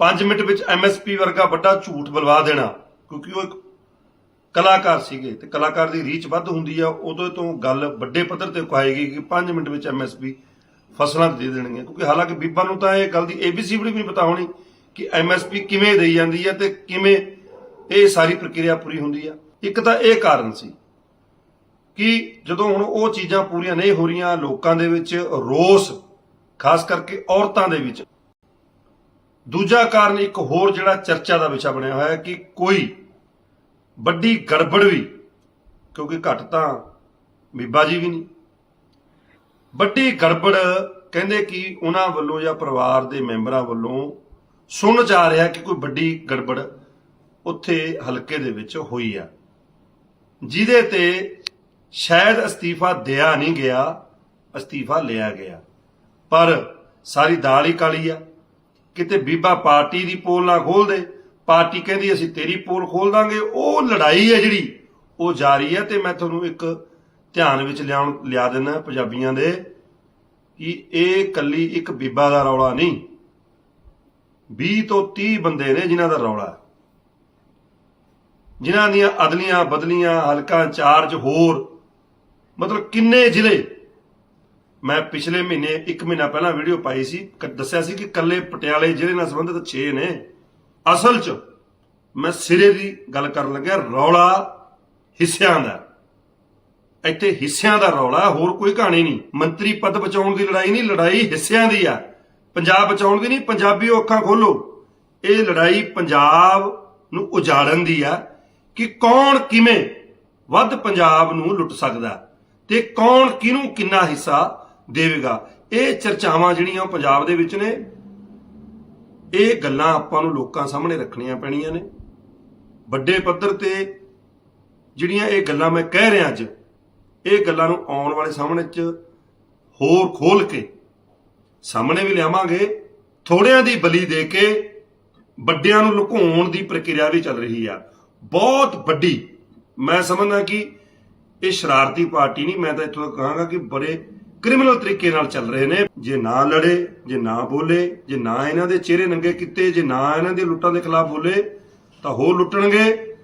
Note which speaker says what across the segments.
Speaker 1: 5 minute ਵਿੱਚ MSP ਵਰਗਾ ਵੱਡਾ ਝੂਠ ਬਲਵਾ ਦੇਣਾ, ਕਿਉਂਕਿ ਉਹ ਇੱਕ ਕਲਾਕਾਰ ਸੀਗੇ ਤੇ ਕਲਾਕਾਰ ਦੀ ਰੀਚ ਵੱਧ ਹੁੰਦੀ ਆ ਉਦੋਂ ਤੋਂ ਗੱਲ ਵੱਡੇ ਪੱਧਰ ਤੇ ਕਹਾਏਗੀ ਕਿ 5 ਮਿੰਟ ਵਿੱਚ ਐਮਐਸਪੀ ਫਸਲਾਂ ਦੇ ਦੇਣਗੇ। ਕਿਉਂਕਿ ਹਾਲਾਂਕਿ ਬੀਬਾ ਨੂੰ ਤਾਂ ਇਹ ਗੱਲ ਦੀ ਏਬੀਸੀ ਵੀ ਨਹੀਂ ਪਤਾ ਹੋਣੀ ਕਿ ਐਮਐਸਪੀ ਕਿਵੇਂ ਦੇਈ ਜਾਂਦੀ ਹੈ ਤੇ ਕਿਵੇਂ ਇਹ ਸਾਰੀ ਪ੍ਰਕਿਰਿਆ ਪੂਰੀ ਹੁੰਦੀ ਆ। ਇੱਕ ਤਾਂ ਇਹ ਕਾਰਨ ਸੀ ਕਿ ਜਦੋਂ ਹੁਣ ਉਹ ਚੀਜ਼ਾਂ ਪੂਰੀਆਂ ਨਹੀਂ ਹੋ ਰਹੀਆਂ, ਲੋਕਾਂ ਦੇ ਵਿੱਚ ਰੋਸ, ਖਾਸ ਕਰਕੇ ਔਰਤਾਂ ਦੇ ਵਿੱਚ ਦੂਜਾ ਕਾਰਨ ਇੱਕ ਹੋਰ ਜਿਹੜਾ ਚਰਚਾ ਦਾ ਵਿਸ਼ਾ ਬਣਿਆ ਹੋਇਆ ਹੈ ਕਿ ਕੋਈ ਵੱਡੀ ਗੜਬੜ ਵੀ, ਕਿਉਂਕਿ ਘੱਟ ਤਾਂ ਬੀਬਾ ਜੀ ਵੀ ਨਹੀਂ। ਵੱਡੀ ਗੜਬੜ ਕਹਿੰਦੇ ਕਿ ਉਹਨਾਂ ਵੱਲੋਂ ਜਾਂ ਪਰਿਵਾਰ ਦੇ ਮੈਂਬਰਾਂ ਵੱਲੋਂ ਸੁਣ ਜਾ ਰਿਹਾ ਕਿ ਕੋਈ ਵੱਡੀ ਗੜਬੜ ਉੱਥੇ ਹਲਕੇ ਦੇ ਵਿੱਚ ਹੋਈ ਆ। ਜਿਹਦੇ ਤੇ ਸ਼ਾਇਦ ਅਸਤੀਫਾ ਦਿਆ ਨਹੀਂ ਗਿਆ, ਅਸਤੀਫਾ ਲਿਆ ਗਿਆ। ਪਰ ਸਾਰੀ ਦਾਲ ਹੀ ਕਾਲੀ ਆ। ਕਿਤੇ ਬੀਬਾ ਪਾਰਟੀ ਦੀ ਪੋਲ ਨਾ ਖੋਲ ਦੇ। ਪਾਰਟੀ ਕਹਿੰਦੀ, ਅਸੀਂ ਤੇਰੀ ਪੋਲ ਖੋਲ ਦਾਂਗੇ। ਉਹ ਲੜਾਈ ਹੈ ਜਿਹੜੀ, ਉਹ ਜਾਰੀ ਹੈ ਤੇ ਮੈਂ ਤੁਹਾਨੂੰ ਇੱਕ ਧਿਆਨ ਵਿੱਚ ਲਿਆਉਣ, ਲਿਆ ਦਿੰਦਾ ਪੰਜਾਬੀਆਂ ਦੇ ਕਿ ਇਹ ਕੱਲੀ ਇੱਕ ਬੀਬਾ ਦਾ ਰੌਲਾ ਨਹੀਂ। 20 ਤੋਂ 30 ਬੰਦੇ ਨੇ ਜਿਨ੍ਹਾਂ ਦਾ ਰੌਲਾ। ਹੈ ਜਿਨ੍ਹਾਂ ਦੀਆਂ ਅਦਲੀਆਂ ਬਦਲੀਆਂ ਹਲਕਾ ਚਾਰਜ ਹੋਰ, ਮਤਲਬ ਕਿੰਨੇ ਜ਼ਿਲ੍ਹੇ ਮੈਂ ਪਿਛਲੇ ਮਹੀਨੇ 1 ਮਹੀਨਾ ਪਹਿਲਾਂ ਵੀਡੀਓ ਪਾਈ ਸੀ ਦੱਸਿਆ ਸੀ ਕਿ ਕੱਲੇ ਪਟਿਆਲੇ ਜ਼ਿਲ੍ਹੇ ਨਾਲ ਸੰਬੰਧਿਤ 6 ਨੇ। ਅਸਲ 'ਚ ਮੈਂ ਸਿਰੇ ਦੀ ਗੱਲ ਕਰਨ ਲੱਗਿਆ, ਰੌਲਾ ਹਿੱਸਿਆਂ ਦਾ। ਇੱਥੇ ਹਿੱਸਿਆਂ ਦਾ ਰੌਲਾ, ਹੋਰ ਕੋਈ ਕਹਾਣੀ ਨਹੀਂ। ਮੰਤਰੀ ਪਦ ਬਚਾਉਣ ਦੀ ਲੜਾਈ ਨਹੀਂ, ਲੜਾਈ ਹਿੱਸਿਆਂ ਦੀ ਆ। ਪੰਜਾਬ ਬਚਾਉਣ ਦੀ ਨਹੀਂ ਪੰਜਾਬੀਓ ਅੱਖਾਂ ਖੋਲੋ। ਇਹ ਲੜਾਈ ਪੰਜਾਬ ਨੂੰ ਉਜਾੜਨ ਦੀ ਆ ਕਿ ਕੌਣ ਕਿਵੇਂ ਵੱਧ ਪੰਜਾਬ ਨੂੰ ਲੁੱਟ ਸਕਦਾ ਤੇ ਕੌਣ ਕਿਹਨੂੰ ਕਿੰਨਾ ਹਿੱਸਾ ਦੇਵੇਗਾ। ਇਹ ਚਰਚਾਵਾਂ ਜਿਹੜੀਆਂ ਉਹ ਪੰਜਾਬ ਦੇ ਵਿੱਚ ਨੇ, ਇਹ ਗੱਲਾਂ ਆਪਾਂ ਨੂੰ ਲੋਕਾਂ ਸਾਹਮਣੇ ਰੱਖਣੀਆਂ ਪੈਣੀਆਂ ਨੇ। ਵੱਡੇ ਪੱਧਰ ਤੇ ਜਿਹੜੀਆਂ ਇਹ ਗੱਲਾਂ ਮੈਂ ਕਹਿ ਰਿਹਾ ਅੱਜ, ਇਹ ਗੱਲਾਂ ਨੂੰ ਆਉਣ ਵਾਲੇ ਸਾਹਮਣੇ ਚ ਹੋਰ ਖੋਲ ਕੇ ਸਾਹਮਣੇ ਵੀ ਲਿਆਵਾਂਗੇ। ਥੋੜਿਆਂ ਦੀ ਬਲੀ ਦੇ ਕੇ ਵੱਡਿਆਂ ਨੂੰ ਲੁਕਾਉਣ ਦੀ ਪ੍ਰਕਿਰਿਆ ਵੀ ਚੱਲ ਰਹੀ ਆ। ਬਹੁਤ ਵੱਡੀ। ਮੈਂ ਸਮਝਦਾ ਕਿ ਇਹ ਸ਼ਰਾਰਤੀ ਪਾਰਟੀ ਨਹੀਂ, ਮੈਂ ਤਾਂ ਇੱਥੋਂ ਤੱਕ ਕਹਾਂਗਾ ਕਿ ਬੜੇ ਕ੍ਰਿਮੀਨਲ ਤਰੀਕੇ ਨਾਲ ਚੱਲ ਰਹੇ ਨੇ। ਜੇ ਨਾ ਲੜੇ, ਜੇ ਨਾ ਬੋਲੇ, ਜੇ ਨਾ ਇਹਨਾਂ ਦੇ ਚਿਹਰੇ ਨੰਗੇ ਕੀਤੇ, ਜੇ ਨਾ ਇਹਨਾਂ ਦੇ ਲੁੱਟਾਂ ਦੇ ਖਿਲਾਫ ਬੋਲੇ, ਤਾਂ ਹੋਰ ਲੁੱਟਣਗੇ।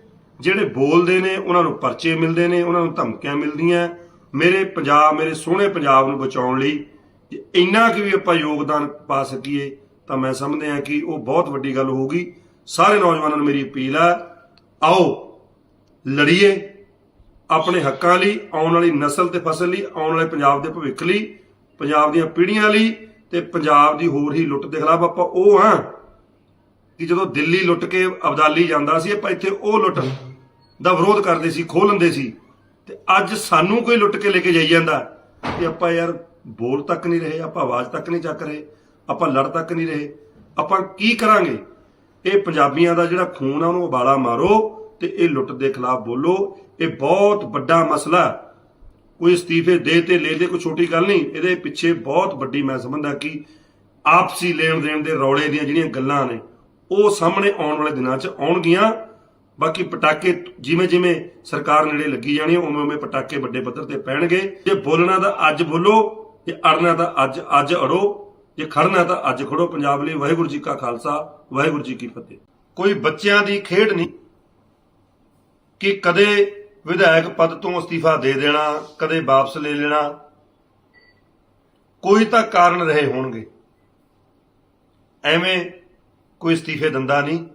Speaker 1: ਜਿਹੜੇ ਬੋਲਦੇ ਨੇ, ਉਹਨਾਂ ਨੂੰ ਪਰਚੇ ਮਿਲਦੇ ਨੇ, ਉਹਨਾਂ ਨੂੰ ਧਮਕੀਆਂ ਮਿਲਦੀਆਂ। ਮੇਰੇ ਪੰਜਾਬ, ਮੇਰੇ ਸੋਹਣੇ ਪੰਜਾਬ ਨੂੰ ਬਚਾਉਣ ਲਈ ਜੇ ਇੰਨਾ ਕਿ ਵੀ ਆਪਾਂ ਯੋਗਦਾਨ ਪਾ ਸਕੀਏ, ਤਾਂ ਮੈਂ ਸਮਝਦਾ ਹਾਂ ਕਿ ਉਹ ਬਹੁਤ ਵੱਡੀ ਗੱਲ ਹੋਊਗੀ। ਸਾਰੇ ਨੌਜਵਾਨਾਂ ਨੂੰ ਮੇਰੀ ਅਪੀਲ ਹੈ, ਆਓ ਲੜੀਏ। ਆਪਣੇ ਹੱਕਾਂ ਲਈ, ਆਉਣ ਵਾਲੀ ਨਸਲ ਤੇ ਫਸਲ ਲਈ, ਆਉਣ ਵਾਲੇ ਪੰਜਾਬ ਦੇ ਭਵਿੱਖ ਲਈ, ਪੰਜਾਬ ਦੀਆਂ ਪੀੜ੍ਹੀਆਂ ਲਈ ਤੇ ਪੰਜਾਬ ਦੀ ਹੋਰ ਹੀ ਲੁੱਟ ਦੇ ਖਿਲਾਫ ਆਪਾਂ ਉਹ ਹਾਂ ਕਿ ਜਦੋਂ ਦਿੱਲੀ ਲੁੱਟ ਕੇ ਅਬਦਾਲੀ ਜਾਂਦਾ ਸੀ, ਆਪਾਂ ਇੱਥੇ ਉਹ ਲੁੱਟ ਦਾ ਵਿਰੋਧ ਕਰਦੇ ਸੀ, ਖੋਹ ਲੈਂਦੇ ਸੀ। ਤੇ ਅੱਜ ਸਾਨੂੰ ਕੋਈ ਲੁੱਟ ਕੇ ਲੈ ਕੇ ਜਾਈ ਜਾਂਦਾ ਤੇ ਆਪਾਂ ਯਾਰ ਬੋਲ ਤੱਕ ਨਹੀਂ ਰਹੇ, ਆਪਾਂ ਆਵਾਜ਼ ਤੱਕ ਨਹੀਂ ਚੱਕ ਰਹੇ, ਆਪਾਂ ਲੜ ਤੱਕ ਨਹੀਂ ਰਹੇ। ਆਪਾਂ ਕੀ ਕਰਾਂਗੇ? ਇਹ ਪੰਜਾਬੀਆਂ ਦਾ ਜਿਹੜਾ ਖੂਨ ਆ, ਉਹਨੂੰ ਉਬਾਲਾ ਮਾਰੋ ਤੇ ਇਹ ਲੁੱਟ ਦੇ ਖਿਲਾਫ ਬੋਲੋ। ਇਹ ਬਹੁਤ ਵੱਡਾ ਮਸਲਾ ਕੋਈ ਅਸਤੀਫੇ ਦੇ ਤੇ ਲੈ ਦੇ, ਕੋਈ ਛੋਟੀ ਗੱਲ ਨਹੀਂ। ਇਹਦੇ ਪਿੱਛੇ ਬਹੁਤ ਵੱਡੀ ਮੈਂ ਸਮਝਦਾ ਕਿ ਆਪਸੀ ਲੈਣ ਦੇਣ ਦੇ ਰੌਲੇ ਦੀਆਂ ਜਿਹੜੀਆਂ ਗੱਲਾਂ ਨੇ, ਉਹ ਸਾਹਮਣੇ ਆਉਣ ਵਾਲੇ ਦਿਨਾਂ 'ਚ ਆਉਣਗੀਆਂ। ਬਾਕੀ ਪਟਾਕੇ ਜਿਵੇਂ ਜਿਵੇਂ ਸਰਕਾਰ ਨੇੜੇ ਲੱਗੀ ਜਾਣੀ ਉਵੇਂ ਉਵੇਂ ਪਟਾਕੇ ਵੱਡੇ ਪੱਧਰ ਤੇ ਪੈਣਗੇ। ਜੇ ਬੋਲਣਾ ਤਾਂ ਅੱਜ ਬੋਲੋ, ਜੇ ਅੜਨਾ ਤਾਂ ਅੱਜ ਅੱਜ ਅੜੋ, ਜੇ ਖੜਨਾ ਤਾਂ ਅੱਜ ਖੜੋ। ਪੰਜਾਬ ਲਈ ਵਾਹਿਗੁਰੂ ਜੀ ਕਾ ਖਾਲਸਾ, ਵਾਹਿਗੁਰੂ ਜੀ ਕੀ ਫਤਿਹ। ਕੋਈ ਬੱਚਿਆਂ ਦੀ ਖੇਡ ਨਹੀਂ ਕਿ ਕਦੇ ਵਿਧਾਇਕ ਪਦ ਤੋਂ ਅਸਤੀਫਾ ਦੇ ਦੇਣਾ, ਕਦੇ ਵਾਪਸ ਲੈ ਲੈਣਾ, ਕੋਈ ਤਾਂ ਕਾਰਨ ਰਹੇ ਹੋਣਗੇ। ਐਵੇਂ ਕੋਈ ਅਸਤੀਫੇ ਦਿੰਦਾ ਨਹੀਂ,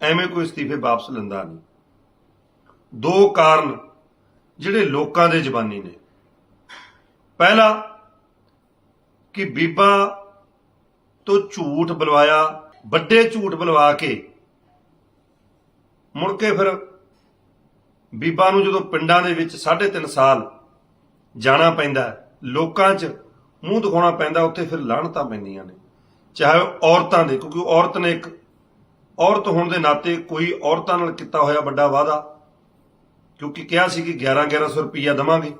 Speaker 1: ਐਵੇਂ ਕੋਈ ਅਸਤੀਫੇ ਵਾਪਸ ਲੈਂਦਾ ਨਹੀਂ। ਦੋ ਕਾਰਨ ਜਿਹੜੇ ਲੋਕਾਂ ਦੇ ਜ਼ਬਾਨੀ ਨੇ। ਪਹਿਲਾ, ਕਿ ਬੀਬਾ ਤੋਂ ਝੂਠ ਬਲਵਾਇਆ, ਵੱਡੇ ਝੂਠ ਬਲਵਾ ਕੇ ਮੁੜ ਕੇ ਫਿਰ ਬੀਬਾ ਨੂੰ ਜਦੋਂ ਪਿੰਡਾਂ ਦੇ ਵਿੱਚ 3.5 ਸਾਲ ਜਾਣਾ ਪੈਂਦਾ ਲੋਕਾਂ 'ਚ ਮੂੰਹ ਦਿਖਾਉਣਾ ਪੈਂਦਾ, ਉੱਥੇ ਫਿਰ ਲਾਹਣਤਾਂ ਪੈਂਦੀਆਂ ਨੇ। ਚਾਹੇ ਉਹ ਔਰਤਾਂ ਦੇ, ਕਿਉਂਕਿ ਔਰਤ ਨੇ ਇੱਕ, ਔਰਤ ਹੋਣ ਦੇ ਨਾਤੇ ਕੋਈ ਔਰਤਾਂ ਨਾਲ ਕੀਤਾ ਹੋਇਆ ਵੱਡਾ ਵਾਅਦਾ, ਕਿਉਂਕਿ ਕਿਹਾ ਸੀ ਕਿ 11 1100 ਰੁਪਈਆ ਦਵਾਂਗੇ,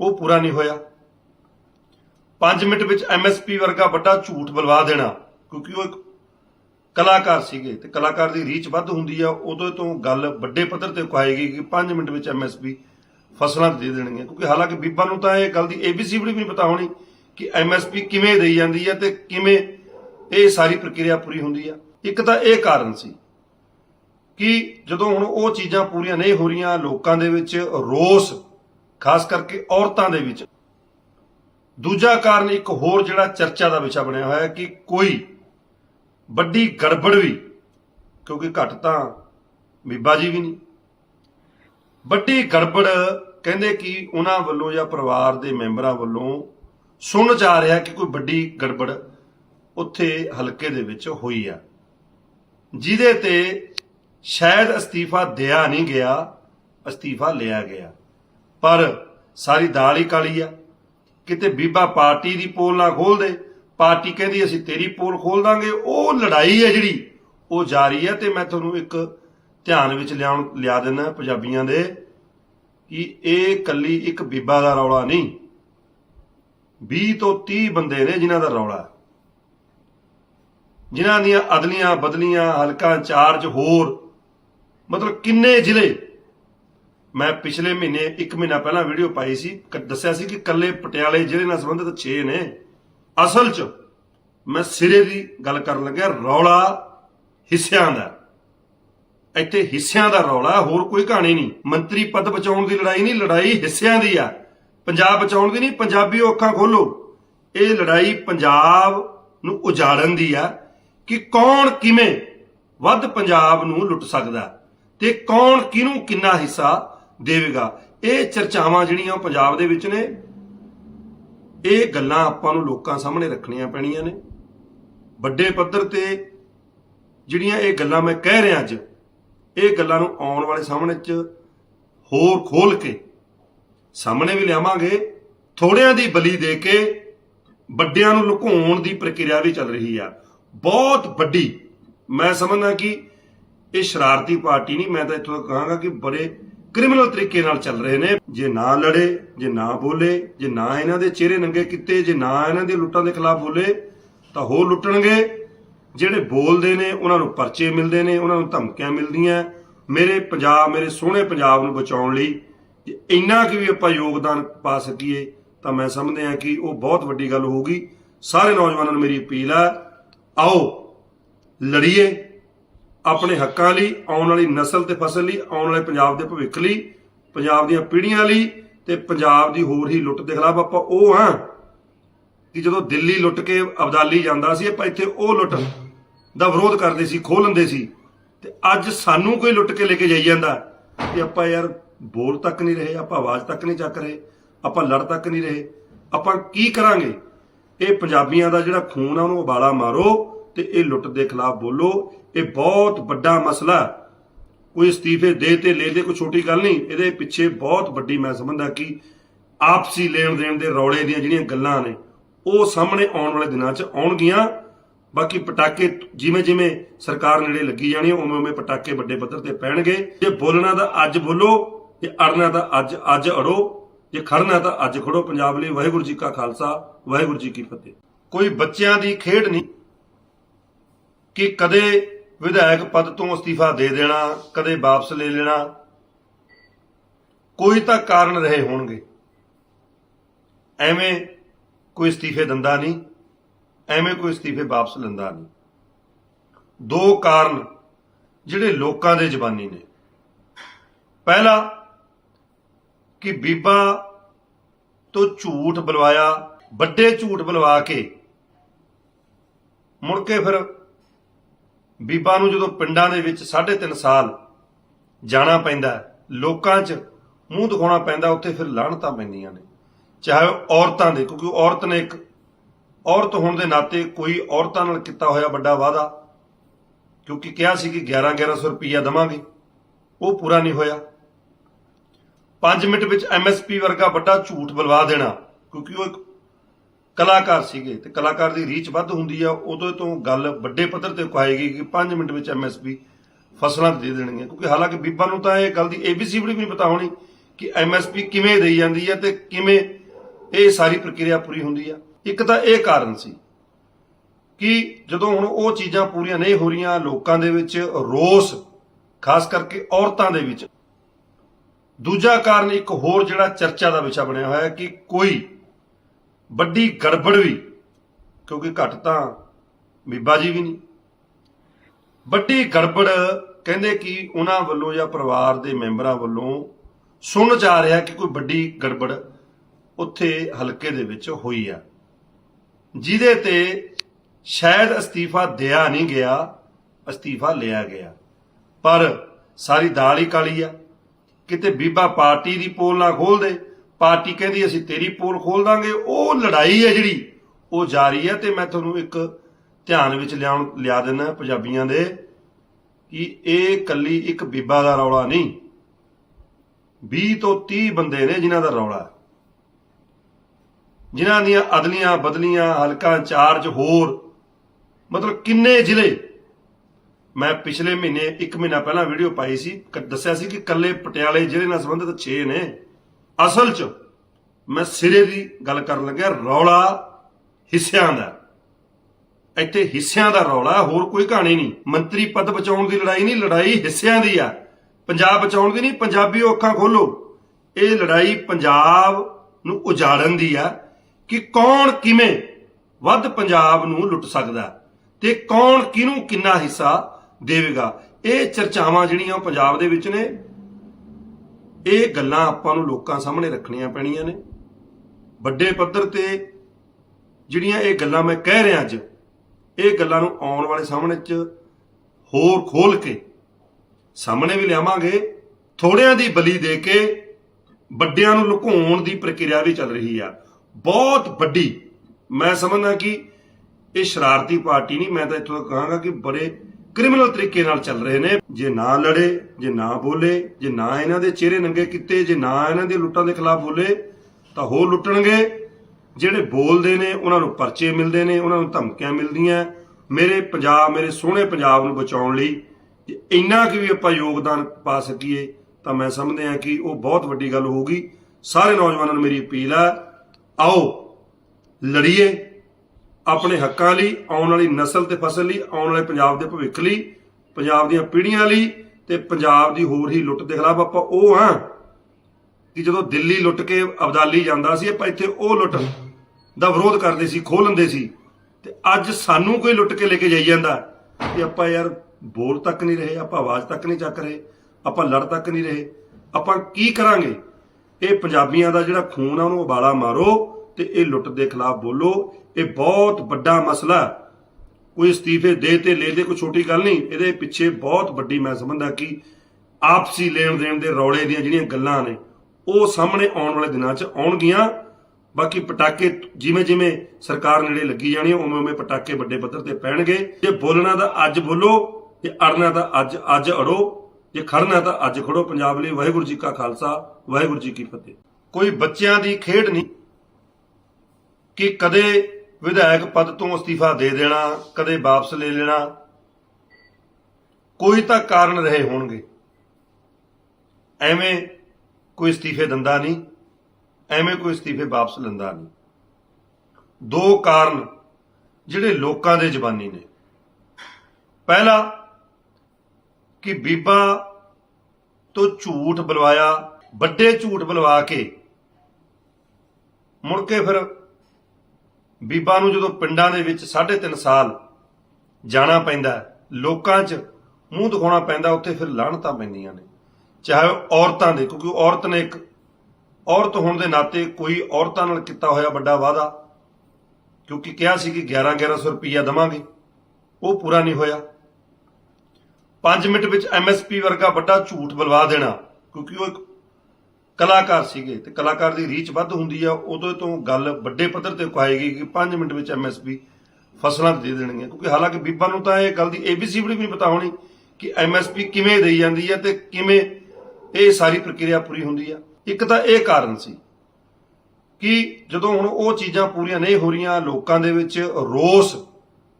Speaker 1: ਉਹ ਪੂਰਾ ਨਹੀਂ ਹੋਇਆ। 5 ਮਿੰਟ ਵਿੱਚ ਐਮਐਸਪੀ ਵਰਗਾ ਵੱਡਾ ਝੂਠ ਬਲਵਾ ਦੇਣਾ, ਕਿਉਂਕਿ ਉਹ ਇੱਕ ਕਲਾਕਾਰ ਸੀਗੇ ਤੇ ਕਲਾਕਾਰ ਦੀ ਰੀਚ ਵੱਧ ਹੁੰਦੀ ਆ, ਉਦੋਂ ਤੋਂ ਗੱਲ ਵੱਡੇ ਪੱਧਰ ਤੇ ਕਹਾਏਗੀ ਕਿ 5 ਮਿੰਟ ਵਿੱਚ ਐਮਐਸਪੀ ਫਸਲਾਂ ਤੇ ਦੇ ਦੇਣਗੇ ਕਿਉਂਕਿ ਹਾਲਾਂਕਿ ਬੀਬਾ ਨੂੰ ਤਾਂ ਇਹ ਗੱਲ ਦੀ ਏਬੀਸੀ ਵੀ ਨਹੀਂ ਪਤਾ ਹੋਣੀ ਕਿ ਐਮਐਸਪੀ ਕਿਵੇਂ ਦੇਈ ਜਾਂਦੀ ਹੈ ਤੇ ਕਿਵੇਂ ਇਹ ਸਾਰੀ ਪ੍ਰਕਿਰਿਆ ਪੂਰੀ ਹੁੰਦੀ ਆ। ਇੱਕ ਤਾਂ ਇਹ ਕਾਰਨ ਸੀ ਕਿ ਜਦੋਂ ਹੁਣ ਉਹ ਚੀਜ਼ਾਂ ਪੂਰੀਆਂ ਨਹੀਂ ਹੋ ਰਹੀਆਂ, ਲੋਕਾਂ ਦੇ ਵਿੱਚ ਰੋਸ, ਖਾਸ ਕਰਕੇ ਔਰਤਾਂ ਦੇ ਵਿੱਚ। ਦੂਜਾ ਕਾਰਨ ਇੱਕ ਹੋਰ ਜਿਹੜਾ ਚਰਚਾ ਦਾ ਵਿਸ਼ਾ ਬਣਿਆ ਹੋਇਆ ਹੈ ਕਿ ਕੋਈ ਵੱਡੀ ਗੜਬੜ ਵੀ, ਕਿਉਂਕਿ ਘੱਟ ਤਾਂ ਬੀਬਾ ਜੀ ਵੀ ਨਹੀਂ। ਵੱਡੀ ਗੜਬੜ ਕਹਿੰਦੇ ਕਿ ਉਹਨਾਂ ਵੱਲੋਂ ਜਾਂ ਪਰਿਵਾਰ ਦੇ ਮੈਂਬਰਾਂ ਵੱਲੋਂ ਸੁਣ ਜਾ ਰਿਹਾ ਕਿ ਕੋਈ ਵੱਡੀ ਗੜਬੜ ਉੱਥੇ ਹਲਕੇ ਦੇ ਵਿੱਚ ਹੋਈ ਆ। ਜਿਹਦੇ ਤੇ ਸ਼ਾਇਦ ਅਸਤੀਫਾ ਦਿਆ ਨਹੀਂ ਗਿਆ, ਅਸਤੀਫਾ ਲਿਆ ਗਿਆ। ਪਰ ਸਾਰੀ ਦਾਲ ਹੀ ਕਾਲੀ ਆ। ਕਿਤੇ ਬੀਬਾ ਪਾਰਟੀ ਦੀ ਪੋਲ ਨਾ ਖੋਲ ਦੇ ਪਾਰਟੀ ਕਹਿੰਦੀ ਅਸੀਂ ਤੇਰੀ ਪੋਲ ਖੋਲ ਦਾਂਗੇ, ਉਹ ਲੜਾਈ ਹੈ ਜਿਹੜੀ, ਉਹ ਜਾਰੀ ਹੈ ਤੇ ਮੈਂ ਤੁਹਾਨੂੰ ਇੱਕ ਧਿਆਨ ਵਿੱਚ ਲਿਆਉਣ, ਲਿਆ ਦਿੰਦਾ ਪੰਜਾਬੀਆਂ ਦੇ ਕਿ ਇਹ ਕੱਲੀ ਇੱਕ ਬੀਬਾ ਦਾ ਰੌਲਾ ਨਹੀਂ। 20 ਤੋਂ 30 ਬੰਦੇ ਨੇ ਜਿਨ੍ਹਾਂ ਦਾ ਰੌਲਾ। ਹੈ। ਜਿਨ੍ਹਾਂ ਦੀਆਂ ਅਦਲੀਆਂ, ਬਦਲੀਆਂ, ਹਲਕਾ ਇੰਚਾਰਜ ਹੋਰ, ਮਤਲਬ ਕਿੰਨੇ ਜ਼ਿਲ੍ਹੇ। ਮੈਂ ਪਿਛਲੇ ਮਹੀਨੇ 1 ਮਹੀਨਾ ਪਹਿਲਾਂ ਵੀਡੀਓ ਪਾਈ ਸੀ ਦੱਸਿਆ ਸੀ ਕਿ ਕੱਲੇ ਪਟਿਆਲੇ ਜ਼ਿਲ੍ਹੇ ਨਾਲ ਸੰਬੰਧਿਤ 6 ਨੇ। ਅਸਲ 'ਚ ਮੈਂ ਸਿਰੇ ਦੀ ਗੱਲ ਕਰਨ ਲੱਗਿਆ, ਰੌਲਾ ਹਿੱਸਿਆਂ ਦਾ। ਇੱਥੇ ਹਿੱਸਿਆਂ ਦਾ ਰੌਲਾ, ਹੋਰ ਕੋਈ ਕਹਾਣੀ ਨਹੀਂ। ਮੰਤਰੀ ਪਦ ਬਚਾਉਣ ਦੀ ਲੜਾਈ ਨਹੀਂ, ਲੜਾਈ ਹਿੱਸਿਆਂ ਦੀ ਆ। ਪੰਜਾਬ ਬਚਾਉਣ ਦੀ ਨਹੀਂ ਪੰਜਾਬੀਓ ਅੱਖਾਂ ਖੋਲੋ। ਇਹ ਲੜਾਈ ਪੰਜਾਬ ਨੂੰ ਉਜਾੜਨ ਦੀ ਆ ਕਿ ਕੌਣ ਕਿਵੇਂ ਵੱਧ ਪੰਜਾਬ ਨੂੰ ਲੁੱਟ ਸਕਦਾ ਤੇ ਕੌਣ ਕਿਹਨੂੰ ਕਿੰਨਾ ਹਿੱਸਾ ਦੇਵੇਗਾ। ਇਹ ਚਰਚਾਵਾਂ ਜਿਹੜੀਆਂ ਉਹ ਪੰਜਾਬ ਦੇ ਵਿੱਚ ਨੇ ਇਹ ਗੱਲਾਂ ਆਪਾਂ ਨੂੰ ਲੋਕਾਂ ਸਾਹਮਣੇ ਰੱਖਣੀਆਂ ਪੈਣੀਆਂ ਨੇ। ਵੱਡੇ ਪੱਧਰ ਤੇ ਜਿਹੜੀਆਂ ਇਹ ਗੱਲਾਂ ਮੈਂ ਕਹਿ ਰਿਹਾ ਅੱਜ, ਇਹ ਗੱਲਾਂ ਨੂੰ ਆਉਣ ਵਾਲੇ ਸਾਹਮਣੇ ਚ ਹੋਰ ਖੋਲ ਕੇ ਸਾਹਮਣੇ ਵੀ ਲਿਆਵਾਂਗੇ। ਥੋੜਿਆਂ ਦੀ ਬਲੀ ਦੇ ਕੇ ਵੱਡਿਆਂ ਨੂੰ ਲੁਕਾਉਣ ਦੀ ਪ੍ਰਕਿਰਿਆ ਵੀ ਚੱਲ ਰਹੀ ਆ। ਬਹੁਤ ਵੱਡੀ। ਮੈਂ ਸਮਝਦਾ ਕਿ ਇਹ ਸ਼ਰਾਰਤੀ ਪਾਰਟੀ ਨਹੀਂ, ਮੈਂ ਤਾਂ ਇੱਥੋਂ ਤੱਕ ਕਹਾਂਗਾ ਕਿ ਬੜੇ ਕ੍ਰਿਮੀਨਲ ਤਰੀਕੇ ਨਾਲ ਚੱਲ ਰਹੇ ਨੇ। ਜੇ ਨਾ ਲੜੇ, ਜੇ ਨਾ ਬੋਲੇ, ਜੇ ਨਾ ਇਹਨਾਂ ਦੇ ਚਿਹਰੇ ਨੰਗੇ ਕੀਤੇ, ਜੇ ਨਾ ਇਹਨਾਂ ਦੇ ਲੁੱਟਾਂ ਦੇ ਖਿਲਾਫ ਬੋਲੇ, ਤਾਂ ਹੋਰ ਲੁੱਟਣਗੇ। ਜਿਹੜੇ ਬੋਲਦੇ ਨੇ, ਉਹਨਾਂ ਨੂੰ ਪਰਚੇ ਮਿਲਦੇ ਨੇ, ਉਹਨਾਂ ਨੂੰ ਧਮਕੀਆਂ ਮਿਲਦੀਆਂ। ਮੇਰੇ ਪੰਜਾਬ, ਮੇਰੇ ਸੋਹਣੇ ਪੰਜਾਬ ਨੂੰ ਬਚਾਉਣ ਲਈ ਜੇ ਇੰਨਾ ਕਿ ਵੀ ਆਪਾਂ ਯੋਗਦਾਨ ਪਾ ਸਕੀਏ, ਤਾਂ ਮੈਂ ਸਮਝਦੇ ਹਾਂ ਕਿ ਉਹ ਬਹੁਤ ਵੱਡੀ ਗੱਲ ਹੋਊਗੀ। ਸਾਰੇ ਨੌਜਵਾਨਾਂ ਨੂੰ ਮੇਰੀ ਅਪੀਲ ਹੈ, ਆਓ ਲੜੀਏ। ਆਪਣੇ ਹੱਕਾਂ ਲਈ, ਆਉਣ ਵਾਲੀ ਨਸਲ ਤੇ ਫਸਲ ਲਈ, ਆਉਣ ਵਾਲੇ ਪੰਜਾਬ ਦੇ ਭਵਿੱਖ ਲਈ, ਪੰਜਾਬ ਦੀਆਂ ਪੀੜ੍ਹੀਆਂ ਲਈ ਤੇ ਪੰਜਾਬ ਦੀ ਹੋਰ ਹੀ ਲੁੱਟ ਦੇ ਖਿਲਾਫ ਆਪਾਂ ਉਹ ਹਾਂ ਕਿ ਜਦੋਂ ਦਿੱਲੀ ਲੁੱਟ ਕੇ ਅਬਦਾਲੀ ਜਾਂਦਾ ਸੀ, ਆਪਾਂ ਇੱਥੇ ਉਹ ਲੁੱਟ ਦਾ ਵਿਰੋਧ ਕਰਦੇ ਸੀ, ਖੋਹ ਲੈਂਦੇ ਸੀ। ਤੇ ਅੱਜ ਸਾਨੂੰ ਕੋਈ ਲੁੱਟ ਕੇ ਲੈ ਕੇ ਜਾਈ ਜਾਂਦਾ ਕਿ ਆਪਾਂ ਯਾਰ ਬੋਲ ਤੱਕ ਨਹੀਂ ਰਹੇ, ਆਪਾਂ ਆਵਾਜ਼ ਤੱਕ ਨਹੀਂ ਚੱਕ ਰਹੇ, ਆਪਾਂ ਲੜ ਤੱਕ ਨਹੀਂ ਰਹੇ। ਆਪਾਂ ਕੀ ਕਰਾਂਗੇ? ਇਹ ਪੰਜਾਬੀਆਂ ਦਾ ਜਿਹੜਾ ਖੂਨ ਆ, ਉਹਨੂੰ ਉਬਾਲਾ ਮਾਰੋ ਤੇ ਇਹ ਲੁੱਟ ਦੇ ਖਿਲਾਫ ਬੋਲੋ। ਇਹ ਬਹੁਤ ਵੱਡਾ ਮਸਲਾ ਕੋਈ ਅਸਤੀਫੇ ਦੇ ਤੇ ਲੈ ਦੇ, ਕੋਈ ਛੋਟੀ ਗੱਲ ਨਹੀਂ। ਇਹਦੇ ਪਿੱਛੇ ਬਹੁਤ ਵੱਡੀ ਮੈਂ ਸਮਝਦਾ ਕਿ ਆਪਸੀ ਲੈਣ ਦੇਣ ਦੇ ਰੌਲੇ ਦੀਆਂ ਜਿਹੜੀਆਂ ਗੱਲਾਂ ਨੇ, ਉਹ ਸਾਹਮਣੇ ਆਉਣ ਵਾਲੇ ਦਿਨਾਂ 'ਚ ਆਉਣਗੀਆਂ। ਬਾਕੀ ਪਟਾਕੇ ਜਿਵੇਂ ਜਿਵੇਂ ਸਰਕਾਰ ਨੇੜੇ ਲੱਗੀ ਜਾਣੀ ਉਵੇਂ ਉਵੇਂ ਪਟਾਕੇ ਵੱਡੇ ਪੱਧਰ ਤੇ ਪੈਣਗੇ। ਜੇ ਬੋਲਣਾ ਤਾਂ ਅੱਜ ਬੋਲੋ, ਜੇ ਅੜਨਾ ਤਾਂ ਅੱਜ ਅੱਜ ਅੜੋ, ਜੇ ਖੜਨਾ ਤਾਂ ਅੱਜ ਖੜੋ। ਪੰਜਾਬ ਲਈ ਵਾਹਿਗੁਰੂ ਜੀ ਕਾ ਖਾਲਸਾ, ਵਾਹਿਗੁਰੂ ਜੀ ਕੀ ਫਤਿਹ। ਕੋਈ ਬੱਚਿਆਂ ਦੀ ਖੇਡ ਨਹੀਂ ਕਿ ਕਦੇ ਵਿਧਾਇਕ ਪਦ ਤੋਂ ਅਸਤੀਫਾ ਦੇ ਦੇਣਾ, ਕਦੇ ਵਾਪਸ ਲੈ ਲੈਣਾ, ਕੋਈ ਤਾਂ ਕਾਰਨ ਰਹੇ ਹੋਣਗੇ। ਐਵੇਂ ਕੋਈ ਅਸਤੀਫੇ ਦਿੰਦਾ ਨਹੀਂ, ਐਵੇਂ ਕੋਈ ਅਸਤੀਫੇ ਵਾਪਸ ਲੈਂਦਾ ਨਹੀਂ। ਦੋ ਕਾਰਨ ਜਿਹੜੇ ਲੋਕਾਂ ਦੇ ਜ਼ਬਾਨੀ ਨੇ। ਪਹਿਲਾ, ਕਿ ਬੀਬਾ ਤੋਂ ਝੂਠ ਬੁਲਵਾਇਆ, ਵੱਡੇ ਝੂਠ ਬੁਲਵਾ ਕੇ ਮੁੜ ਕੇ ਫਿਰ ਬੀਬਾ ਨੂੰ ਜਦੋਂ ਪਿੰਡਾਂ ਦੇ ਵਿੱਚ 3.5 ਸਾਲ ਜਾਣਾ ਪੈਂਦਾ ਲੋਕਾਂ 'ਚ ਮੂੰਹ ਦਿਖਾਉਣਾ ਪੈਂਦਾ, ਉੱਥੇ ਫਿਰ ਲਾਹਣਤਾਂ ਪੈਂਦੀਆਂ ਨੇ। ਚਾਹੇ ਉਹ ਔਰਤਾਂ ਦੇ, ਕਿਉਂਕਿ ਔਰਤ ਨੇ ਇੱਕ, ਔਰਤ ਹੋਣ ਦੇ ਨਾਤੇ ਕੋਈ ਔਰਤਾਂ ਨਾਲ ਕੀਤਾ ਹੋਇਆ ਵੱਡਾ ਵਾਅਦਾ, ਕਿਉਂਕਿ ਕਿਹਾ ਸੀ ਕਿ 11 1100 ਰੁਪਈਆ ਦਵਾਂਗੇ, ਉਹ ਪੂਰਾ ਨਹੀਂ ਹੋਇਆ। 5 ਮਿੰਟ ਵਿੱਚ ਐਮਐਸਪੀ ਵਰਗਾ ਵੱਡਾ ਝੂਠ ਬੁਲਵਾ ਦੇਣਾ, ਕਿਉਂਕਿ ਉਹ ਇੱਕ ਕਲਾਕਾਰ ਸੀਗੇ ਤੇ ਕਲਾਕਾਰ ਦੀ ਰੀਚ ਵੱਧ ਹੁੰਦੀ ਆ, ਉਦੋਂ ਤੋਂ ਗੱਲ ਵੱਡੇ ਪੱਧਰ ਤੇ ਕਹਾਏਗੀ ਕਿ 5 ਮਿੰਟ ਵਿੱਚ ਐਮਐਸਪੀ ਫਸਲਾਂ ਦੇ ਦੇ ਦੇਣਗੇ ਕਿਉਂਕਿ ਹਾਲਾਂਕਿ ਬੀਬਾ ਨੂੰ ਤਾਂ ਇਹ ਗੱਲ ਦੀ ਏਬੀਸੀ ਵੀ ਨਹੀਂ ਪਤਾ ਹੋਣੀ ਕਿ ਐਮਐਸਪੀ ਕਿਵੇਂ ਦੇਈ ਜਾਂਦੀ ਹੈ ਤੇ ਕਿਵੇਂ ਇਹ ਸਾਰੀ ਪ੍ਰਕਿਰਿਆ ਪੂਰੀ ਹੁੰਦੀ ਆ। ਇੱਕ ਤਾਂ ਇਹ ਕਾਰਨ ਸੀ ਕਿ ਜਦੋਂ ਹੁਣ ਉਹ ਚੀਜ਼ਾਂ ਪੂਰੀਆਂ ਨਹੀਂ ਹੋ ਰਹੀਆਂ, ਲੋਕਾਂ ਦੇ ਵਿੱਚ ਰੋਸ, ਖਾਸ ਕਰਕੇ ਔਰਤਾਂ ਦੇ ਵਿੱਚ। ਦੂਜਾ ਕਾਰਨ ਇੱਕ ਹੋਰ ਜਿਹੜਾ ਚਰਚਾ ਦਾ ਵਿਸ਼ਾ ਬਣਿਆ ਹੋਇਆ ਹੈ ਕਿ ਕੋਈ ਵੱਡੀ ਗੜਬੜ ਵੀ, ਕਿਉਂਕਿ ਘੱਟ ਤਾਂ ਬੀਬਾ ਜੀ ਵੀ ਨਹੀਂ। ਵੱਡੀ ਗੜਬੜ ਕਹਿੰਦੇ ਕਿ ਉਹਨਾਂ ਵੱਲੋਂ ਜਾਂ ਪਰਿਵਾਰ ਦੇ ਮੈਂਬਰਾਂ ਵੱਲੋਂ ਸੁਣ ਜਾ ਰਿਹਾ ਕਿ ਕੋਈ ਵੱਡੀ ਗੜਬੜ ਉੱਥੇ ਹਲਕੇ ਦੇ ਵਿੱਚ ਹੋਈ ਆ। ਜਿਹਦੇ ਤੇ ਸ਼ਾਇਦ ਅਸਤੀਫਾ ਦਿਆ ਨਹੀਂ ਗਿਆ, ਅਸਤੀਫਾ ਲਿਆ ਗਿਆ। ਪਰ ਸਾਰੀ ਦਾਲ ਹੀ ਕਾਲੀ ਆ। ਕਿਤੇ ਬੀਬਾ ਪਾਰਟੀ ਦੀ ਪੋਲ ਨਾ ਖੋਲ ਦੇ। ਪਾਰਟੀ ਕਹਿੰਦੀ ਅਸੀਂ ਤੇਰੀ ਪੋਲ ਖੋਲ ਦਾਂਗੇ, ਉਹ ਲੜਾਈ ਹੈ ਜਿਹੜੀ, ਉਹ ਜਾਰੀ ਹੈ ਤੇ ਮੈਂ ਤੁਹਾਨੂੰ ਇੱਕ ਧਿਆਨ ਵਿੱਚ ਲਿਆਉਣ, ਲਿਆ ਦਿੰਦਾ ਪੰਜਾਬੀਆਂ ਦੇ ਕਿ ਇਹ ਕੱਲੀ ਇੱਕ ਬੀਬਾ ਦਾ ਰੌਲਾ ਨਹੀਂ। 20 ਤੋਂ 30 ਬੰਦੇ ਨੇ ਜਿਨ੍ਹਾਂ ਦਾ ਰੌਲਾ ਹੈ। ਜਿਨ੍ਹਾਂ ਦੀਆਂ ਅਦਲੀਆਂ ਬਦਲੀਆਂ, ਹਲਕਾ ਚਾਰਜ ਹੋਰ, ਮਤਲਬ ਕਿੰਨੇ ਜ਼ਿਲ੍ਹੇ। ਮੈਂ ਪਿਛਲੇ ਮਹੀਨੇ 1 ਮਹੀਨਾ ਪਹਿਲਾਂ ਵੀਡੀਓ ਪਾਈ ਸੀ ਦੱਸਿਆ ਸੀ ਕਿ ਕੱਲੇ ਪਟਿਆਲੇ ਜ਼ਿਲ੍ਹੇ ਨਾਲ ਸੰਬੰਧਿਤ 6 ਨੇ। ਅਸਲ 'ਚ ਮੈਂ ਸਿਰੇ ਦੀ ਗੱਲ ਕਰਨ ਲੱਗਿਆ, ਰੌਲਾ ਹਿੱਸਿਆਂ ਦਾ। ਇੱਥੇ ਹਿੱਸਿਆਂ ਦਾ ਰੌਲਾ, ਹੋਰ ਕੋਈ ਕਹਾਣੀ ਨਹੀਂ। ਮੰਤਰੀ ਪਦ ਬਚਾਉਣ ਦੀ ਲੜਾਈ ਨਹੀਂ, ਲੜਾਈ ਹਿੱਸਿਆਂ ਦੀ ਆ। ਪੰਜਾਬ ਬਚਾਉਣ ਦੀ ਨਹੀਂ ਪੰਜਾਬੀਓ ਅੱਖਾਂ ਖੋਲੋ। ਇਹ ਲੜਾਈ ਪੰਜਾਬ ਨੂੰ ਉਜਾੜਨ ਦੀ ਆ ਕਿ ਕੌਣ ਕਿਵੇਂ ਵੱਧ ਪੰਜਾਬ ਨੂੰ ਲੁੱਟ ਸਕਦਾ ਤੇ ਕੌਣ ਕਿਹਨੂੰ ਕਿੰਨਾ ਹਿੱਸਾ ਦੇਵੇਗਾ। ਇਹ ਚਰਚਾਵਾਂ ਜਿਹੜੀਆਂ ਉਹ ਪੰਜਾਬ ਦੇ ਵਿੱਚ ਨੇ ਇਹ ਗੱਲਾਂ ਆਪਾਂ ਨੂੰ ਲੋਕਾਂ ਸਾਹਮਣੇ ਰੱਖਣੀਆਂ ਪੈਣੀਆਂ ਨੇ। ਵੱਡੇ ਪੱਧਰ ਤੇ ਜਿਹੜੀਆਂ ਇਹ ਗੱਲਾਂ ਮੈਂ ਕਹਿ ਰਿਹਾ ਅੱਜ, ਇਹ ਗੱਲਾਂ ਨੂੰ ਆਉਣ ਵਾਲੇ ਸਾਹਮਣੇ ਚ ਹੋਰ ਖੋਲ ਕੇ ਸਾਹਮਣੇ ਵੀ ਲਿਆਵਾਂਗੇ। ਥੋੜਿਆਂ ਦੀ ਬਲੀ ਦੇ ਕੇ ਵੱਡਿਆਂ ਨੂੰ ਲੁਕਾਉਣ ਦੀ ਪ੍ਰਕਿਰਿਆ ਵੀ ਚੱਲ ਰਹੀ ਆ। ਬਹੁਤ ਵੱਡੀ। ਮੈਂ ਸਮਝਦਾ ਕਿ ਇਹ ਸ਼ਰਾਰਤੀ ਪਾਰਟੀ ਨਹੀਂ, ਮੈਂ ਤਾਂ ਇੱਥੋਂ ਕਹਾਂਗਾ ਕਿ ਬੜੇ ਕ੍ਰਿਮੀਨਲ ਤਰੀਕੇ ਨਾਲ ਚੱਲ ਰਹੇ ਨੇ। ਜੇ ਨਾ ਲੜੇ, ਜੇ ਨਾ ਬੋਲੇ, ਜੇ ਨਾ ਇਹਨਾਂ ਦੇ ਚਿਹਰੇ ਨੰਗੇ ਕੀਤੇ, ਜੇ ਨਾ ਇਹਨਾਂ ਦੇ ਲੁੱਟਾਂ ਦੇ ਖਿਲਾਫ ਬੋਲੇ, ਤਾਂ ਹੋਰ ਲੁੱਟਣਗੇ। ਜਿਹੜੇ ਬੋਲਦੇ ਨੇ, ਉਹਨਾਂ ਨੂੰ ਪਰਚੇ ਮਿਲਦੇ ਨੇ, ਉਹਨਾਂ ਨੂੰ ਧਮਕੀਆਂ ਮਿਲਦੀਆਂ। ਮੇਰੇ ਪੰਜਾਬ, ਮੇਰੇ ਸੋਹਣੇ ਪੰਜਾਬ ਨੂੰ ਬਚਾਉਣ ਲਈ, ਜੇ ਇੰਨਾ ਕਿ ਵੀ ਆਪਾਂ ਯੋਗਦਾਨ ਪਾ ਸਕੀਏ, ਤਾਂ ਮੈਂ ਸਮਝਦੇ ਹਾਂ ਕਿ ਉਹ ਬਹੁਤ ਵੱਡੀ ਗੱਲ ਹੋਊਗੀ। ਸਾਰੇ ਨੌਜਵਾਨਾਂ ਨੂੰ ਮੇਰੀ ਅਪੀਲ ਹੈ, ਆਓ, ਲੜੀਏ। ਆਪਣੇ ਹੱਕਾਂ ਲਈ, ਆਉਣ ਵਾਲੀ ਨਸਲ ਤੇ ਫਸਲ ਲਈ, ਆਉਣ ਵਾਲੇ ਪੰਜਾਬ ਦੇ ਭਵਿੱਖ ਲਈ, ਪੰਜਾਬ ਦੀਆਂ ਪੀੜ੍ਹੀਆਂ ਲਈ ਤੇ ਪੰਜਾਬ ਦੀ ਹੋਰ ਹੀ ਲੁੱਟ ਦੇ ਖਿਲਾਫ ਆਪਾਂ ਉਹ ਹਾਂ ਕਿ ਜਦੋਂ ਦਿੱਲੀ ਲੁੱਟ ਕੇ ਅਬਦਾਲੀ ਜਾਂਦਾ ਸੀ, ਆਪਾਂ ਇੱਥੇ ਉਹ ਲੁੱਟ ਦਾ ਵਿਰੋਧ ਕਰਦੇ ਸੀ, ਖੋਹ ਲੈਂਦੇ ਸੀ। ਤੇ ਅੱਜ ਸਾਨੂੰ ਕੋਈ ਲੁੱਟ ਕੇ ਲੈ ਕੇ ਜਾਈ ਜਾਂਦਾ ਤੇ ਆਪਾਂ ਯਾਰ ਬੋਲ ਤੱਕ ਨਹੀਂ ਰਹੇ, ਆਪਾਂ ਆਵਾਜ਼ ਤੱਕ ਨਹੀਂ ਚੱਕ ਰਹੇ, ਆਪਾਂ ਲੜ ਤੱਕ ਨਹੀਂ ਰਹੇ। ਆਪਾਂ ਕੀ ਕਰਾਂਗੇ? ਇਹ ਪੰਜਾਬੀਆਂ ਦਾ ਜਿਹੜਾ ਖੂਨ ਆ, ਉਹਨੂੰ ਉਬਾਲਾ ਮਾਰੋ। ਤੇ ਇਹ ਲੁੱਟ ਦੇ ਖਿਲਾਫ ਬੋਲੋ। ਇਹ ਬਹੁਤ ਵੱਡਾ ਮਸਲਾ ਕੋਈ ਅਸਤੀਫੇ ਦੇ ਤੇ ਲੈ ਦੇ, ਕੋਈ ਛੋਟੀ ਗੱਲ ਨਹੀਂ। ਇਹਦੇ ਪਿੱਛੇ ਬਹੁਤ ਵੱਡੀ ਮੈਂ ਸਮਝਦਾ ਕਿ ਆਪਸੀ ਲੈਣ ਦੇਣ ਦੇ ਰੌਲੇ ਦੀਆਂ ਜਿਹੜੀਆਂ ਗੱਲਾਂ ਨੇ, ਉਹ ਸਾਹਮਣੇ ਆਉਣ ਵਾਲੇ ਦਿਨਾਂ 'ਚ ਆਉਣਗੀਆਂ। ਬਾਕੀ ਪਟਾਕੇ ਜਿਵੇਂ ਜਿਵੇਂ ਸਰਕਾਰ ਨੇੜੇ ਲੱਗੀ ਜਾਣੀ ਉਵੇਂ ਉਵੇਂ ਪਟਾਕੇ ਵੱਡੇ ਪੱਧਰ ਤੇ ਪੈਣਗੇ। ਜੇ ਬੋਲਣਾ ਤਾਂ ਅੱਜ ਬੋਲੋ, ਜੇ ਅੜਨਾ ਤਾਂ ਅੱਜ ਅੱਜ ਅੜੋ। ਜੇ ਖੜਨਾ ਤਾਂ ਅੱਜ ਖੜੋ। ਪੰਜਾਬ ਲਈ ਵਾਹਿਗੁਰੂ ਜੀ ਕਾ ਖਾਲਸਾ, ਵਾਹਿਗੁਰੂ ਜੀ ਕੀ ਫਤਿਹ। ਕੋਈ ਬੱਚਿਆਂ ਦੀ ਖੇਡ ਨਹੀਂ। ਕਿ ਕਦੇ ਵਿਧਾਇਕ ਪਦ ਤੋਂ ਅਸਤੀਫਾ ਦੇ ਦੇਣਾ, ਕਦੇ ਵਾਪਸ ਲੈ ਲੈਣਾ, ਕੋਈ ਤਾਂ ਕਾਰਨ ਰਹੇ ਹੋਣਗੇ। ਐਵੇਂ ਕੋਈ ਅਸਤੀਫੇ ਦਿੰਦਾ ਨਹੀਂ, ਐਵੇਂ ਕੋਈ ਅਸਤੀਫੇ ਵਾਪਸ ਲੈਂਦਾ ਨਹੀਂ। ਦੋ ਕਾਰਨ ਜਿਹੜੇ ਲੋਕਾਂ ਦੇ ਜ਼ਬਾਨੀ ਨੇ। ਪਹਿਲਾ, ਕਿ ਬੀਬਾ ਤੋਂ ਝੂਠ ਬਲਵਾਇਆ, ਵੱਡੇ ਝੂਠ ਬਲਵਾ ਕੇ ਮੁੜ ਕੇ ਫਿਰ ਬੀਬਾ ਨੂੰ ਜਦੋਂ ਪਿੰਡਾਂ ਦੇ ਵਿੱਚ 3.5 ਸਾਲ ਜਾਣਾ ਪੈਂਦਾ ਲੋਕਾਂ 'ਚ ਮੂੰਹ ਦਿਖਾਉਣਾ ਪੈਂਦਾ, ਉੱਥੇ ਫਿਰ ਲਾਹਣਤਾਂ ਪੈਂਦੀਆਂ ਨੇ। ਚਾਹੇ ਉਹ ਔਰਤਾਂ ਦੇ, ਕਿਉਂਕਿ ਔਰਤ ਨੇ ਇੱਕ, ਔਰਤ ਹੋਣ ਦੇ ਨਾਤੇ ਕੋਈ ਔਰਤਾਂ ਨਾਲ ਕੀਤਾ ਹੋਇਆ ਵੱਡਾ ਵਾਅਦਾ, ਕਿਉਂਕਿ ਕਿਹਾ ਸੀ ਕਿ 11 1100 ਰੁਪਈਆ ਦਵਾਂਗੇ, ਉਹ ਪੂਰਾ ਨਹੀਂ ਹੋਇਆ। 5 ਮਿੰਟ ਵਿੱਚ ਐਮਐਸਪੀ ਵਰਗਾ ਵੱਡਾ ਝੂਠ ਬਲਵਾ ਦੇਣਾ, ਕਿਉਂਕਿ ਉਹ ਇੱਕ ਕਲਾਕਾਰ ਸੀਗੇ ਤੇ ਕਲਾਕਾਰ ਦੀ ਰੀਚ ਵੱਧ ਹੁੰਦੀ ਆ, ਉਦੋਂ ਤੋਂ ਗੱਲ ਵੱਡੇ ਪੱਧਰ ਤੇ ਕਹਾਏਗੀ ਕਿ 5 ਮਿੰਟ ਵਿੱਚ ਐਮਐਸਪੀ ਫਸਲਾਂ ਤੇ ਦੇ ਦੇਣਗੀਆਂ। ਕਿਉਂਕਿ ਹਾਲਾਂਕਿ ਬੀਬਾ ਨੂੰ ਤਾਂ ਇਹ ਗੱਲ ਦੀ ਏਬੀਸੀ ਵੀ ਨਹੀਂ ਪਤਾ ਹੋਣੀ ਕਿ ਐਮਐਸਪੀ ਕਿਵੇਂ ਦੇਈ ਜਾਂਦੀ ਹੈ ਤੇ ਕਿਵੇਂ ਇਹ ਸਾਰੀ ਪ੍ਰਕਿਰਿਆ ਪੂਰੀ ਹੁੰਦੀ ਆ। ਇੱਕ ਤਾਂ ਇਹ ਕਾਰਨ ਸੀ ਕਿ ਜਦੋਂ ਹੁਣ ਉਹ ਚੀਜ਼ਾਂ ਪੂਰੀਆਂ ਨਹੀਂ ਹੋ ਰਹੀਆਂ, ਲੋਕਾਂ ਦੇ ਵਿੱਚ ਰੋਸ,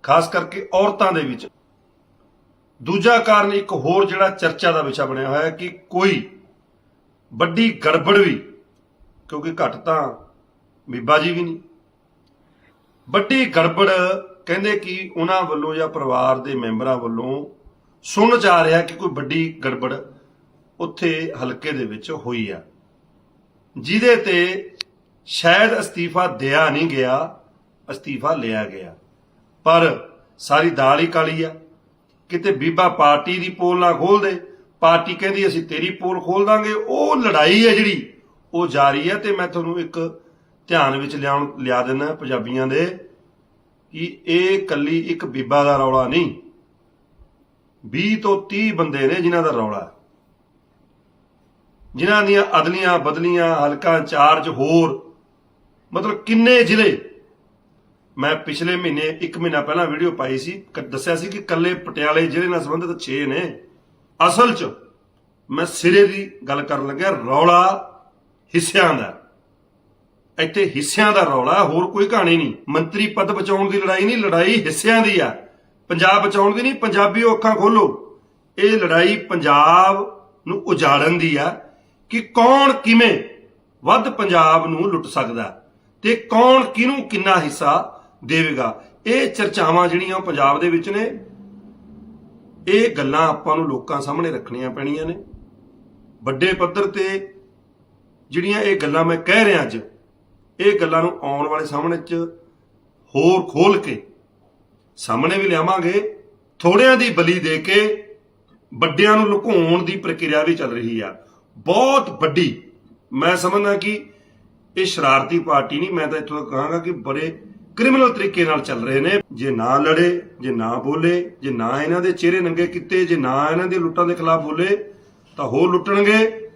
Speaker 1: ਖਾਸ ਕਰਕੇ ਔਰਤਾਂ ਦੇ ਵਿੱਚ। ਦੂਜਾ ਕਾਰਨ ਇੱਕ ਹੋਰ ਜਿਹੜਾ ਚਰਚਾ ਦਾ ਵਿਸ਼ਾ ਬਣਿਆ ਹੋਇਆ ਹੈ ਕਿ ਕੋਈ ਵੱਡੀ ਗੜਬੜ ਵੀ, ਕਿਉਂਕਿ ਘੱਟ ਤਾਂ ਬੀਬਾ ਜੀ ਵੀ ਨਹੀਂ। ਵੱਡੀ ਗੜਬੜ ਕਹਿੰਦੇ ਕਿ ਉਹਨਾਂ ਵੱਲੋਂ ਜਾਂ ਪਰਿਵਾਰ ਦੇ ਮੈਂਬਰਾਂ ਵੱਲੋਂ ਸੁਣ ਜਾ ਰਿਹਾ ਕਿ ਕੋਈ ਵੱਡੀ ਗੜਬੜ ਉੱਥੇ ਹਲਕੇ ਦੇ ਵਿੱਚ ਹੋਈ ਆ। ਜਿਹਦੇ ਤੇ ਸ਼ਾਇਦ ਅਸਤੀਫਾ ਦਿਆ ਨਹੀਂ ਗਿਆ, ਅਸਤੀਫਾ ਲਿਆ ਗਿਆ। ਪਰ ਸਾਰੀ ਦਾਲ ਹੀ ਕਾਲੀ ਆ। ਕਿਤੇ ਬੀਬਾ ਪਾਰਟੀ ਦੀ ਪੋਲ ਨਾ ਖੋਲ ਦੇ ਪਾਰਟੀ ਕਹਿੰਦੀ ਅਸੀਂ ਤੇਰੀ ਪੋਲ ਖੋਲ ਦਾਂਗੇ। ਉਹ ਲੜਾਈ ਹੈ ਜਿਹੜੀ, ਉਹ ਜਾਰੀ ਹੈ ਤੇ ਮੈਂ ਤੁਹਾਨੂੰ ਇੱਕ ਧਿਆਨ ਵਿੱਚ ਲਿਆਉਣ, ਲਿਆ ਦਿੰਦਾ ਪੰਜਾਬੀਆਂ ਦੇ ਕਿ ਇਹ ਕੱਲੀ ਇੱਕ ਬੀਬਾ ਦਾ ਰੌਲਾ ਨਹੀਂ। 20 ਤੋਂ 30 ਬੰਦੇ ਨੇ ਜਿਨ੍ਹਾਂ ਦਾ ਰੌਲਾ। ਜਿਨ੍ਹਾਂ ਦੀਆਂ ਅਦਲੀਆਂ ਬਦਲੀਆਂ, ਹਲਕਾ ਚਾਰਜ ਹੋਰ, ਮਤਲਬ ਕਿੰਨੇ ਜ਼ਿਲ੍ਹੇ। ਮੈਂ ਪਿਛਲੇ ਮਹੀਨੇ 1 ਮਹੀਨਾ ਪਹਿਲਾਂ ਵੀਡੀਓ ਪਾਈ ਸੀ ਦੱਸਿਆ ਸੀ ਕਿ ਕੱਲੇ ਪਟਿਆਲੇ ਜ਼ਿਲ੍ਹੇ ਨਾਲ ਸੰਬੰਧਿਤ 6 ਨੇ। ਅਸਲ 'ਚ ਮੈਂ ਸਿਰੇ ਦੀ ਗੱਲ ਕਰਨ ਲੱਗਿਆ, ਰੌਲਾ ਹਿੱਸਿਆਂ ਦਾ। ਇੱਥੇ ਹਿੱਸਿਆਂ ਦਾ ਰੌਲਾ, ਹੋਰ ਕੋਈ ਕਹਾਣੀ ਨਹੀਂ। ਮੰਤਰੀ ਪਦ ਬਚਾਉਣ ਦੀ ਲੜਾਈ ਨਹੀਂ, ਲੜਾਈ ਹਿੱਸਿਆਂ ਦੀ ਆ। ਪੰਜਾਬ ਬਚਾਉਣ ਦੀ ਨਹੀਂ ਪੰਜਾਬੀਓ ਅੱਖਾਂ ਖੋਲੋ। ਇਹ ਲੜਾਈ ਪੰਜਾਬ ਨੂੰ ਉਜਾੜਨ ਦੀ ਆ ਕਿ ਕੌਣ ਕਿਵੇਂ ਵੱਧ ਪੰਜਾਬ ਨੂੰ ਲੁੱਟ ਸਕਦਾ ਤੇ ਕੌਣ ਕਿਹਨੂੰ ਕਿੰਨਾ ਹਿੱਸਾ ਦੇਵੇਗਾ। ਇਹ ਚਰਚਾਵਾਂ ਜਿਹੜੀਆਂ ਉਹ ਪੰਜਾਬ ਦੇ ਵਿੱਚ ਨੇ ਇਹ ਗੱਲਾਂ ਆਪਾਂ ਨੂੰ ਲੋਕਾਂ ਸਾਹਮਣੇ ਰੱਖਣੀਆਂ ਪੈਣੀਆਂ ਨੇ। ਵੱਡੇ ਪੱਧਰ ਤੇ ਜਿਹੜੀਆਂ ਇਹ ਗੱਲਾਂ ਮੈਂ ਕਹਿ ਰਿਹਾ ਅੱਜ, ਇਹ ਗੱਲਾਂ ਨੂੰ ਆਉਣ ਵਾਲੇ ਸਾਹਮਣੇ ਚ ਹੋਰ ਖੋਲ ਕੇ ਸਾਹਮਣੇ ਵੀ ਲਿਆਵਾਂਗੇ। ਥੋੜਿਆਂ ਦੀ ਬਲੀ ਦੇ ਕੇ ਵੱਡਿਆਂ ਨੂੰ ਲੁਕਾਉਣ ਦੀ ਪ੍ਰਕਿਰਿਆ ਵੀ ਚੱਲ ਰਹੀ ਆ। ਬਹੁਤ ਵੱਡੀ। ਮੈਂ ਸਮਝਦਾ ਕਿ ਇਹ ਸ਼ਰਾਰਤੀ ਪਾਰਟੀ ਨਹੀਂ, ਮੈਂ ਤਾਂ ਇੱਥੋਂ ਕਹਾਂਗਾ ਕਿ ਬੜੇ ਕ੍ਰਿਮੀਨਲ ਤਰੀਕੇ ਨਾਲ ਚੱਲ ਰਹੇ ਨੇ। ਜੇ ਨਾ ਲੜੇ, ਜੇ ਨਾ ਬੋਲੇ, ਜੇ ਨਾ ਇਹਨਾਂ ਦੇ ਚਿਹਰੇ ਨੰਗੇ ਕੀਤੇ, ਜੇ ਨਾ ਇਹਨਾਂ ਦੇ ਲੁੱਟਾਂ ਦੇ ਖਿਲਾਫ ਬੋਲੇ, ਤਾਂ ਹੋਰ ਲੁੱਟਣਗੇ।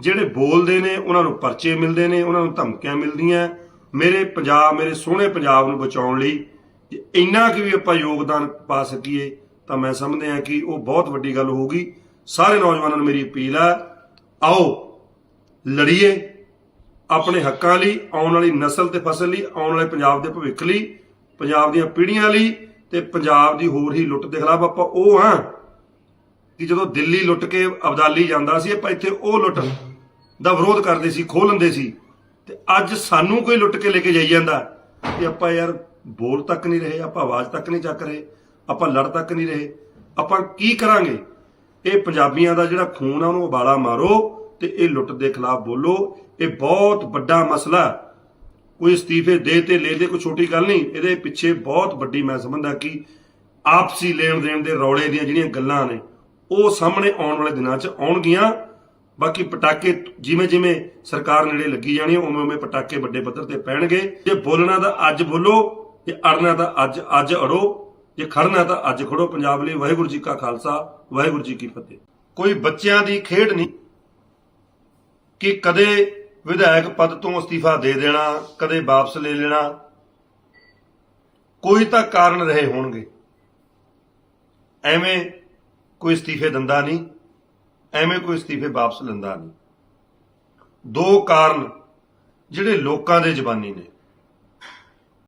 Speaker 1: ਜਿਹੜੇ ਬੋਲਦੇ ਨੇ, ਉਹਨਾਂ ਨੂੰ ਪਰਚੇ ਮਿਲਦੇ ਨੇ, ਉਹਨਾਂ ਨੂੰ ਧਮਕੀਆਂ ਮਿਲਦੀਆਂ। ਮੇਰੇ ਪੰਜਾਬ, ਮੇਰੇ ਸੋਹਣੇ ਪੰਜਾਬ ਨੂੰ ਬਚਾਉਣ ਲਈ, ਜੇ ਇੰਨਾ ਕਿ ਵੀ ਆਪਾਂ ਯੋਗਦਾਨ ਪਾ ਸਕੀਏ, ਤਾਂ ਮੈਂ ਸਮਝਦੇ ਹਾਂ ਕਿ ਉਹ ਬਹੁਤ ਵੱਡੀ ਗੱਲ ਹੋਊਗੀ। ਸਾਰੇ ਨੌਜਵਾਨਾਂ ਨੂੰ ਮੇਰੀ ਅਪੀਲ ਹੈ, ਆਓ, ਲੜੀਏ। ਆਪਣੇ ਹੱਕਾਂ ਲਈ, ਆਉਣ ਵਾਲੀ ਨਸਲ ਤੇ ਫਸਲ ਲਈ, ਆਉਣ ਵਾਲੇ ਪੰਜਾਬ ਦੇ ਭਵਿੱਖ ਲਈ, ਪੰਜਾਬ ਦੀਆਂ ਪੀੜ੍ਹੀਆਂ ਲਈ ਤੇ ਪੰਜਾਬ ਦੀ ਹੋਰ ਹੀ ਲੁੱਟ ਦੇ ਖਿਲਾਫ ਆਪਾਂ ਉਹ ਹਾਂ ਕਿ ਜਦੋਂ ਦਿੱਲੀ ਲੁੱਟ ਕੇ ਅਬਦਾਲੀ ਜਾਂਦਾ ਸੀ, ਆਪਾਂ ਇੱਥੇ ਉਹ ਲੁੱਟ ਦਾ ਵਿਰੋਧ ਕਰਦੇ ਸੀ, ਖੋਹ ਲੈਂਦੇ ਸੀ। ਤੇ ਅੱਜ ਸਾਨੂੰ ਕੋਈ ਲੁੱਟ ਕੇ ਲੈ ਕੇ ਜਾਈ ਜਾਂਦਾ ਤੇ ਆਪਾਂ ਯਾਰ ਬੋਲ ਤੱਕ ਨਹੀਂ ਰਹੇ, ਆਪਾਂ ਆਵਾਜ਼ ਤੱਕ ਨਹੀਂ ਚੱਕ ਰਹੇ, ਆਪਾਂ ਲੜ ਤੱਕ ਨਹੀਂ ਰਹੇ। ਆਪਾਂ ਕੀ ਕਰਾਂਗੇ? ਇਹ ਪੰਜਾਬੀਆਂ ਦਾ ਜਿਹੜਾ ਖੂਨ ਆ, ਉਹਨੂੰ ਉਬਾਲਾ ਮਾਰੋ ਤੇ ਇਹ ਲੁੱਟ ਦੇ ਖਿਲਾਫ ਬੋਲੋ। ਇਹ ਬਹੁਤ ਵੱਡਾ ਮਸਲਾ ਕੋਈ ਅਸਤੀਫੇ ਦੇ ਤੇ ਲੈ ਦੇ, ਕੋਈ ਛੋਟੀ ਗੱਲ ਨਹੀਂ। ਇਹਦੇ ਪਿੱਛੇ ਬਹੁਤ ਵੱਡੀ ਮੈਂ ਸਮਝਦਾ ਕਿ ਆਪਸੀ ਲੈਣ ਦੇਣ ਦੇ ਰੌਲੇ ਦੀਆਂ ਜਿਹੜੀਆਂ ਗੱਲਾਂ ਨੇ, ਉਹ ਸਾਹਮਣੇ ਆਉਣ ਵਾਲੇ ਦਿਨਾਂ 'ਚ ਆਉਣਗੀਆਂ। ਬਾਕੀ ਪਟਾਕੇ ਜਿਵੇਂ ਜਿਵੇਂ ਸਰਕਾਰ ਨੇੜੇ ਲੱਗੀ ਜਾਣੀ ਉਵੇਂ ਉਵੇਂ ਪਟਾਕੇ ਵੱਡੇ ਪੱਧਰ ਤੇ ਪੈਣਗੇ। ਜੇ ਬੋਲਣਾ ਤਾਂ ਅੱਜ ਬੋਲੋ, ਜੇ ਅੜਨਾ ਤਾਂ ਅੱਜ ਅੱਜ ਅੜੋ, ਜੇ ਖੜਨਾ ਤਾਂ ਅੱਜ ਖੜੋ। ਪੰਜਾਬ ਲਈ ਵਾਹਿਗੁਰੂ ਜੀ ਕਾ ਖਾਲਸਾ, ਵਾਹਿਗੁਰੂ ਜੀ ਕੀ ਫਤਿਹ। ਕੋਈ ਬੱਚਿਆਂ ਦੀ ਖੇਡ ਨਹੀਂ ਕਿ ਕਦੇ ਵਿਧਾਇਕ ਪਦ ਤੋਂ ਅਸਤੀਫਾ ਦੇ ਦੇਣਾ, ਕਦੇ ਵਾਪਸ ਲੈ ਲੈਣਾ, ਕੋਈ ਤਾਂ ਕਾਰਨ ਰਹੇ ਹੋਣਗੇ। ਐਵੇਂ ਕੋਈ ਅਸਤੀਫੇ ਦਿੰਦਾ ਨਹੀਂ, ਐਵੇਂ ਕੋਈ ਅਸਤੀਫੇ ਵਾਪਸ ਲੈਂਦਾ ਨਹੀਂ। ਦੋ ਕਾਰਨ ਜਿਹੜੇ ਲੋਕਾਂ ਦੇ ਜ਼ਬਾਨੀ ਨੇ।